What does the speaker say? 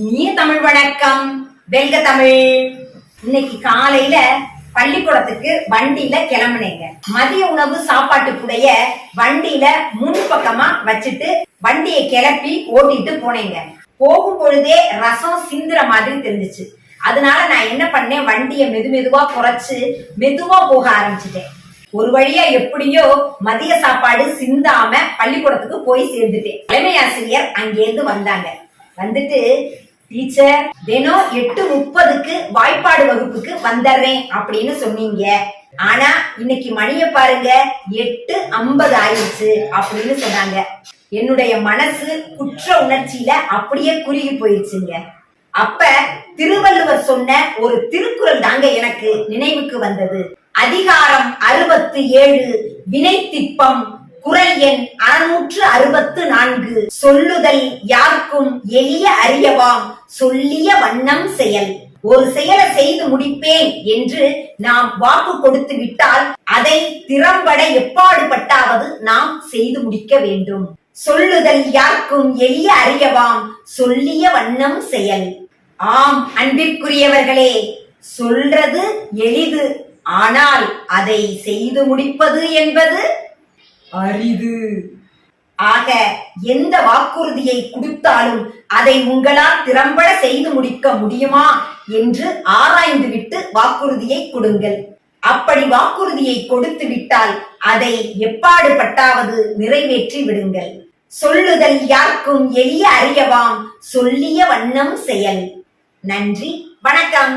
இனிய தமிழ் வணக்கம். வெல்க தமிழ். இன்னைக்கு காலையில பள்ளிக்கூடத்துக்கு வண்டியில கிளம்புனேங்க. மதிய உணவு சாப்பாட்டுக்குடைய வண்டியில முன்பக்கமா வச்சுட்டு வண்டியை கிளப்பி ஓட்டிட்டு போனேங்க. போகும் பொழுதே ரசம் சிந்துற மாதிரி தெரிஞ்சுச்சு. அதனால நான் என்ன பண்ணேன் வண்டியை மெது மெதுவா குறைச்சு மெதுவா போக ஆரம்பிச்சிட்டேன். ஒரு வழியா எப்படியோ மதிய சாப்பாடு சிந்தாம பள்ளிக்கூடத்துக்கு போய் சேர்ந்துட்டேன். தலைமை ஆசிரியர் அங்கேருந்து வந்தாங்க. வந்துட்டு டீச்சர் தினம் எட்டு முப்பதுக்கு வாய்ப்பாடு வகுப்புக்கு வந்துடுறேன் அப்படின்னு சொன்னீங்க. ஆனா இன்னைக்கு மணிய பாருங்க எட்டு ஐம்பது ஆயிடுச்சு அப்படின்னு சொன்னாங்க. என்னுடைய மனசு குற்ற உணர்ச்சியில அப்படியே குறுகி போயிடுச்சுங்க. அப்ப திருவள்ளுவர் சொன்ன ஒரு திருக்குறள் தாங்க எனக்கு நினைவுக்கு வந்தது. அதிகாரம் அறுபத்து ஏழு வினைத்திப்பம் குரல் எண் அறுநூற்று அறுபத்து நான்கு சொல்லுதல் யாருக்கும் எளிய அறியவாம் சொல்லிய வண்ணம் செயல். ஒரு செயலை செய்து முடிப்பேன் என்று நாம் வாக்கு கொடுத்து விட்டால் அதை திறம்பட எப்பாடுபட்டாவது நாம் செய்து முடிக்க வேண்டும். சொல்லுதல் யாருக்கும் எளிய அறியவாம். சொல்லிய வண்ணம் செயல். ஆம் அன்பிற்குரியவர்களே சொல்றது எளிது. ஆனால் அதை செய்து முடிப்பது என்பது அரிது. ஆக எந்த வாக்குறுதியை கொடுத்தாலும் அதை உங்களால் திறம்பட செய்து முடிக்க முடியுமா என்று ஆராய்ந்துவிட்டு வாக்குறுதியை கொடுங்கள். அப்படி வாக்குறுதியை கொடுத்து விட்டால் அதை எப்பாடு பட்டாவது நிறைவேற்றி விடுங்கள். சொல்லுதல் யாருக்கும் எளிய அறியவாம் சொல்லிய வண்ணம் செயல். நன்றி வணக்கம்.